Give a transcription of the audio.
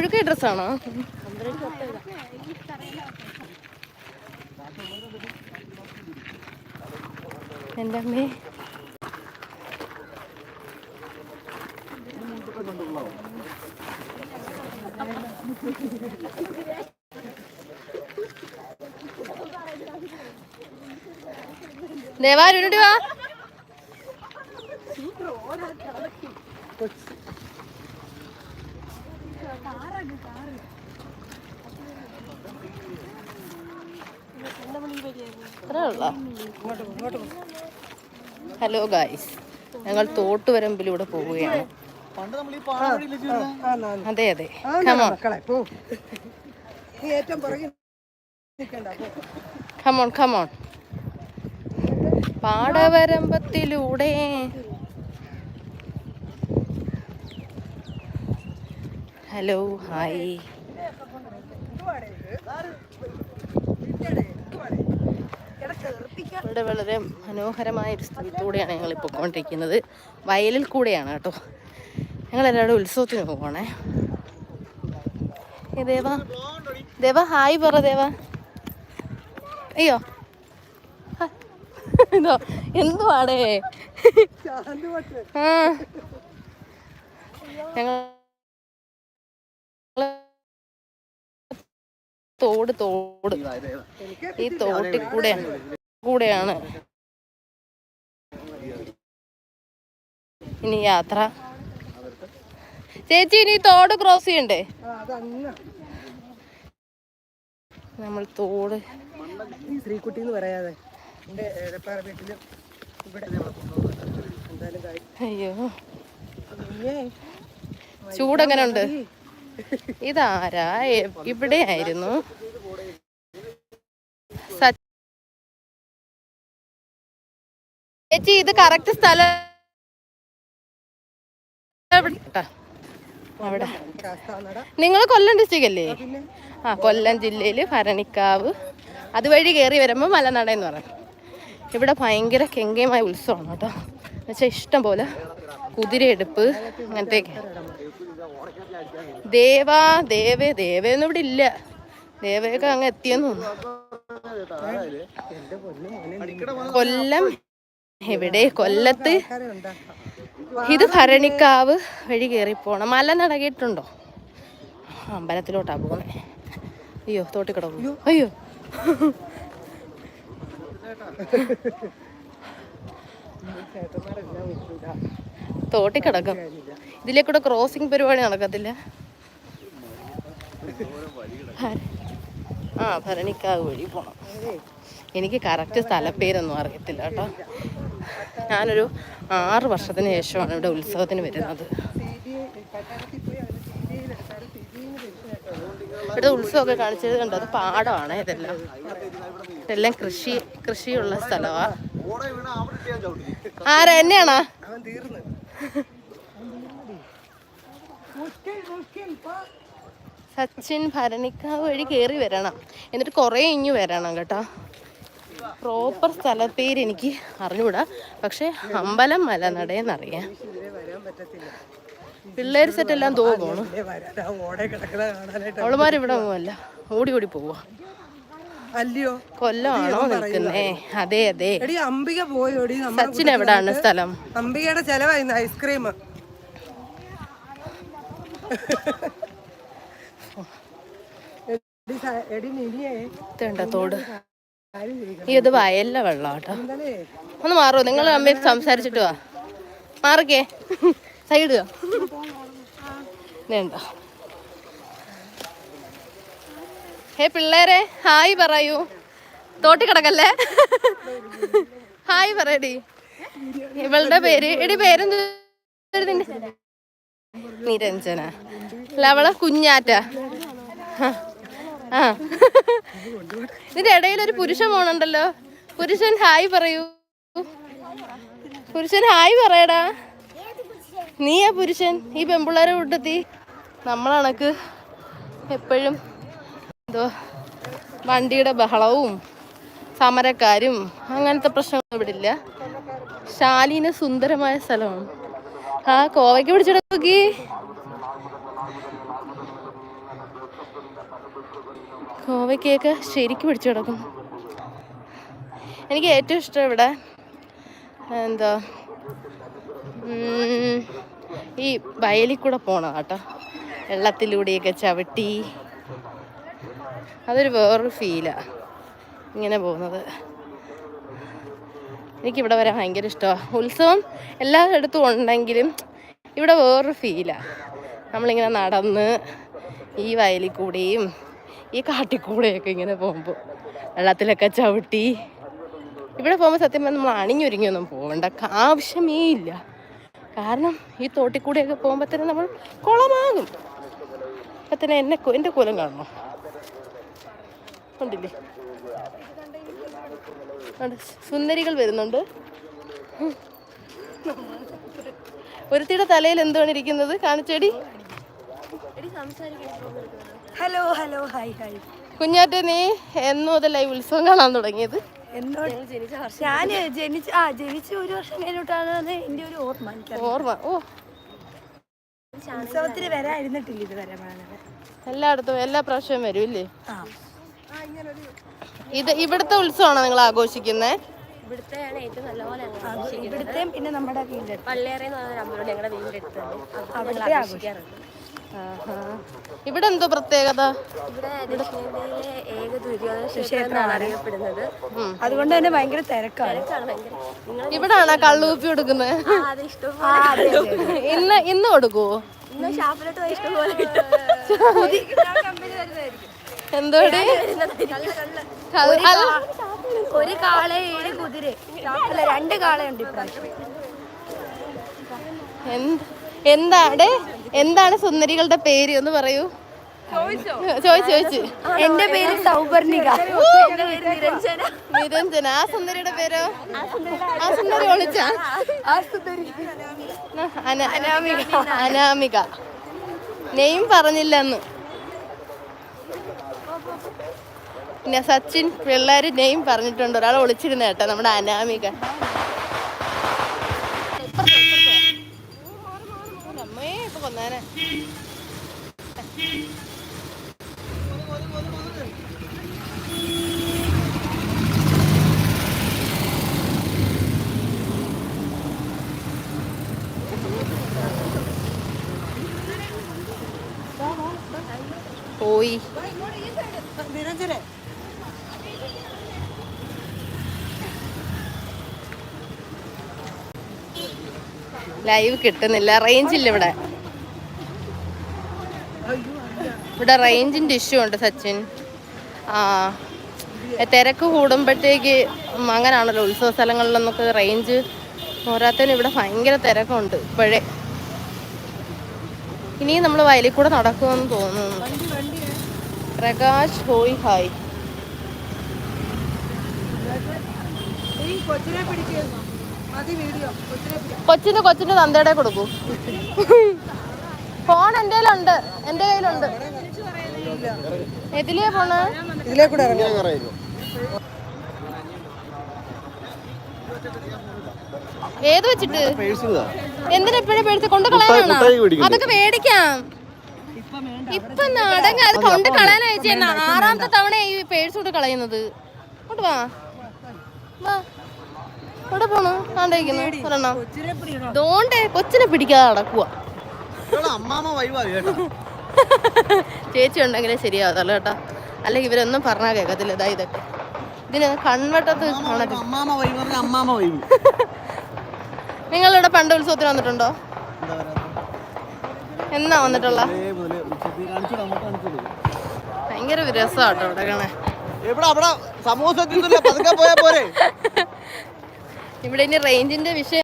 ഒഴുക്കിയ ഡ്രസ്സാണോ? എന്റെ അമ്മേ ദേവാരുണ്ടി വാ. ഹലോ ഗായ്സ് ഞങ്ങൾ തോട്ടുവരമ്പിലൂടെ പോവുകയാണ്. അതെ അതെ. ഖമോൺ ഖമോൺ പോ. നീ ഏറ്റവും പുറകിൽ നിൽക്കണ്ട പോ. കമോൺ കമോൺ പാടവരമ്പത്തിലൂടെ. ഹലോ ഹായ് ഇവിടെ വളരെ മനോഹരമായ ഒരു സ്ഥലത്തൂടെയാണ് ഞങ്ങൾ പോയിക്കൊണ്ടിരിക്കുന്നത്. വയലിൽ കൂടെയാണ് കേട്ടോ. ഞങ്ങൾ എല്ലാവരും ഉത്സവത്തിന് പോകണേ ദേവ. ദേവ ഹായ് പറ ദേവ. അയ്യോ. എന്തോ എന്തുവാടേ? ഞങ്ങൾ തോട് തോട്. ഈ തോട്ടിൽ കൂടെയാണ്. കൂടെയാണ്. ഇനി യാത്ര. ചേച്ചി ഇനി തോട് ക്രോസ് ചെയ്യണ്ടേ? നമ്മൾ തോട്. ശ്രീകുട്ടി എന്ന് പറയാതെ അയ്യോ. ചൂടെങ്ങനെ ഉണ്ട് ഇതാരാ? ഇവിടെ ആയിരുന്നു. ചേച്ചി ഇത് കറക്റ്റ് സ്ഥലം അവിടെ. നിങ്ങൾ കൊല്ലം ഡിസ്ട്രിക്റ്റ് അല്ലേ? ആ കൊല്ലം ജില്ലയിൽ ഭരണിക്കാവ്. അതുവഴി കയറി വരുമ്പോൾ മലനട എന്ന് പറയും. ഇവിടെ ഭയങ്കര കെങ്കേമായ ഉത്സവമാണ് കേട്ടോ. എന്നുവെച്ചാൽ ഇഷ്ടം പോലെ കുതിരയെടുപ്പ് അങ്ങനത്തെയൊക്കെ ദേവാ ദേവേ ദേവയൊന്നും ഇവിടെ ഇല്ല. ദേവയൊക്കെ അങ്ങ് എത്തിയെന്ന് തോന്നുന്നു. കൊല്ലം എവിടെ കൊല്ലത്ത് ഇത് ഭരണിക്കാവ് വഴി കയറി പോണം. മല നടകിയിട്ടുണ്ടോ? അമ്പലത്തിലോട്ടാ പോണേ അയ്യോ തോട്ടി കിടക്കും അയ്യോ. തോട്ടി കിടക്കും. ഇതിലെ കൂടെ ക്രോസിംഗ് പരിപാടി നടക്കത്തില്ല. ആ ഭരണിക്കാവ് വഴി പോണം. എനിക്ക് കറക്റ്റ് സ്ഥലപ്പേരൊന്നും അറിയത്തില്ല കേട്ടോ. ഞാനൊരു ആറ് വർഷത്തിന് ശേഷമാണ് ഇവിടെ ഉത്സവത്തിന് വരുന്നത്. ഇവിടെ ഉത്സവമൊക്കെ കാണിച്ചത് കണ്ടോ? അത് പാടമാണ് ഇതെല്ലാം. ഇതെല്ലാം കൃഷി കൃഷിയുള്ള സ്ഥലമാണ് ആരാ? എന്നെയാണോ? സച്ചിൻ ഭരണിക്കാവ് വഴി കയറി വരണം. എന്നിട്ട് കുറേ ഇഞ്ഞു വരണം കേട്ടോ. പ്രോപ്പർ സ്ഥലപ്പേര് എനിക്ക് അറിഞ്ഞൂടാ. പക്ഷെ അമ്പലം മലനടയെന്നറിയാം പിള്ളേർ സെറ്റ് എല്ലാം തോ പോണു അവളുമാർ ഇവിടെ പോവല്ല. ഓടി ഓടി പോവാ. അല്ലയോ? കൊല്ലമാണോ നിൽക്കുന്നേ? അതെ അതെ. അംബിക പോയോടി സച്ചിൻ എവിടാണ് സ്ഥലം? അംബികയുടെ ചെലവായിരുന്നു ഐസ്ക്രീം. തോട്? ഇത് വയലിലെ വെള്ളം കേട്ടോ. ഒന്ന് മാറോ നിങ്ങൾ അമ്മയിൽ സംസാരിച്ചിട്ട് വാ. മാറിക്കേ. സൈഡ് വേണ്ടോ ഹേ പിള്ളേരെ ഹായ് പറയൂ. തോട്ടി കിടക്കല്ലേ? ഹായ് പറയടി. ഇവളുടെ പേര് എടി പേരെന്ത്? നിരഞ്ജന. അല്ല അവളെ കുഞ്ഞാറ്റ. ഇതിന്റെ ഇടയിൽ ഒരു പുരുഷൻ പോണുണ്ടല്ലോ പുരുഷൻ ഹായ് പറയൂ. പുരുഷൻ ഹായ് പറയടാ. നീയാ പുരുഷൻ? ഈ പെമ്പിള്ളേരെ കൂട്ടത്തി നമ്മളണക്ക് എപ്പോഴും എന്തോ വണ്ടിയുടെ ബഹളവും സമരക്കാരും അങ്ങനത്തെ പ്രശ്നങ്ങൾ ഇവിടെ ഇല്ല ശാലീന സുന്ദരമായ സ്ഥലമാണ്. ആ കോവയ്ക്ക് പിടിച്ചിട നോക്കി കോവയ്ക്കൊക്കെ ശരിക്കും പിടിച്ചു കിടക്കും. എനിക്ക് ഏറ്റവും ഇഷ്ടം ഇവിടെ എന്താ ഈ വയലിൽ കൂടെ പോണ കേട്ടോ. വെള്ളത്തിലൂടെയൊക്കെ ചവിട്ടി. അതൊരു വേറൊരു ഫീലാണ് ഇങ്ങനെ പോകുന്നത്. എനിക്കിവിടെ വരാൻ ഭയങ്കര ഇഷ്ടമാണ് ഉത്സവം എല്ലായിടത്തും ഉണ്ടെങ്കിലും ഇവിടെ വേറൊരു ഫീലാണ് നമ്മളിങ്ങനെ നടന്ന് ഈ വയലിൽ കൂടെയും ഈ കാട്ടിൽ കൂടെയൊക്കെ ഇങ്ങനെ പോകുമ്പോൾ വെള്ളത്തിലൊക്കെ ചവിട്ടി. ഇവിടെ പോകുമ്പോൾ സത്യം പറഞ്ഞാൽ നമ്മൾ അണിഞ്ഞൊരുങ്ങിയൊന്നും പോകണ്ട ആവശ്യമേ ഇല്ല. കാരണം ഈ തോട്ടിൽ കൂടെയൊക്കെ പോകുമ്പോഴത്തേനും നമ്മൾ കുളമാകും. അപ്പം തന്നെ എന്നെ എന്റെ കുലം കാണണോ? ഉണ്ടില്ലേ സുന്ദരികൾ വരുന്നുണ്ട്. ഒരുത്തിയുടെ തലയിൽ എന്താണ് ഇരിക്കുന്നത്? കാണിച്ചേടി. Hello hello hi hi Kunjatta നീ എന്ന് മുതലായി ഉത്സവം കാണാൻ തുടങ്ങിയത്? എന്നോട് ഞാൻ ജനിച്ച ആ ജനിച്ച ഒരു വർഷം കഴിഞ്ഞിട്ടാണ് എന്റെ ഒരു ഓർമ്മ എനിക്കറിയാം ഓർമ്മ ഓ. ഉത്സവത്തിന് വരാതിരുന്നിട്ടില്ല ഇതുവരെ എല്ലായിടത്തും എല്ലാ പ്രാവശ്യവും വരും ഇല്ലേ ആ ഇത് ഇവിടുത്തെ ഉത്സവമാണോ നിങ്ങൾ ആഘോഷിക്കുന്നത് ഇവിടുത്തെയാണ് ഏറ്റവും നല്ലപോലെ ഇവിടുത്തെയും പിന്നെ നമ്മുടെ വീടിന്റെ പള്ളേറെ ഞങ്ങളുടെ വീടിന്റെ അടുത്ത് അവിടെ ആഘോഷിക്കാറുണ്ട്. ഇവിടെ എന്തോ പ്രത്യേകത? അറിയപ്പെടുന്നത്. അതുകൊണ്ട് തന്നെ ഭയങ്കര തിരക്കാണ്. ഇവിടാണ് കള്ളുകുപ്പി കൊടുക്കുന്നത്. ഇന്ന് ഇന്ന് കൊടുക്കുവോ? എന്തോടെ? എന്തോടി ഒരു കാള ഏഴ് കുതിര. രണ്ട് കാളയുണ്ട് ഇപ്രാവശ്യം. എന്ത്? എന്താണ് സുന്ദരികളുടെ പേര് ഒന്ന് പറയൂ? ചോദിച്ചു? ചോദിച്ചു എന്റെ പേര് സൗപർണിക. നിരഞ്ജന. ആ സുന്ദരിയുടെ പേരോ? ആ സുന്ദരി ഒളിച്ച. ആ സുന്ദരി. അനാമിക. നെയിം പറഞ്ഞില്ല അന്ന് പിന്നെ സച്ചിൻ പിള്ളേര് നെയിം പറഞ്ഞിട്ടുണ്ട്. ഒരാൾ ഒളിച്ചിരുന്ന കേട്ടോ നമ്മുടെ അനാമിക. കൊന്നേനെ പോയി. ലൈവ് കിട്ടുന്നില്ല. റേഞ്ച് ഇല്ല ഇവിടെ. ഇവിടെ റേഞ്ചിന്റെ ഇഷ്യൂ ഉണ്ട് സച്ചിൻ. ആ തിരക്ക് കൂടുമ്പോഴത്തേക്ക് അങ്ങനാണല്ലോ ഉത്സവ സ്ഥലങ്ങളിലൊന്നൊക്കെ റേഞ്ച് പോരാത്തതിന് ഇവിടെ ഭയങ്കര തിരക്കുണ്ട് ഇപ്പോഴേ. ഇനിയും നമ്മൾ വയലിൽ കൂടെ നടക്കുമെന്ന് തോന്നുന്നു. പ്രകാശ് ഹോയ് ഹായ്. കൊച്ചിന് കൊച്ചിന് തന്തയുടെ കൊടുക്കൂ. ഫോൺ എന്റെ കയ്യിലുണ്ട്. എന്റെ കയ്യിലുണ്ട്. എതിലേ ഫോണ്? ഇതിലേ കൂടെ ഏത് വെച്ചിട്ട്? പേഴ്സിലാ എന്തിനാ എപ്പോഴും പേടിച്ച് കൊണ്ട് കളയാനാണോ? അതൊക്കെ മേടിക്കാം ഇപ്പൊ നടങ്ങ അത് കൊണ്ട് കളയാൻ അയച്ചേ ആറാമത്തെ തവണ ഈ പേഴ്സ് കൊണ്ട് കളയുന്നത്. കൊണ്ട് വാ. വാ. ഇവിടെ പോണു? കാണ്ടിരിക്കുന്നു ഒരെണ്ണം. ദോണ്ടേ കൊച്ചിനെ പിടിക്കാതെ നടക്കുക കേട്ടോ ചേച്ചി ഉണ്ടെങ്കിലേ ശരിയാവത്തുള്ളൂ കേട്ടോ. അല്ലെങ്കിൽ ഇവരൊന്നും പറഞ്ഞാൽ കേൾക്കത്തില്ല ഇതാ ഇതൊക്കെ. ഇതിന് കൺവട്ടത്ത് നിങ്ങളിവിടെ പണ്ട് ഉത്സവത്തിന് വന്നിട്ടുണ്ടോ? എന്നാ വന്നിട്ടുള്ള? ഭയങ്കര രസമാട്ടോ കാണേ ഇവിടെ ഇനി റേഞ്ചിന്റെ വിഷയം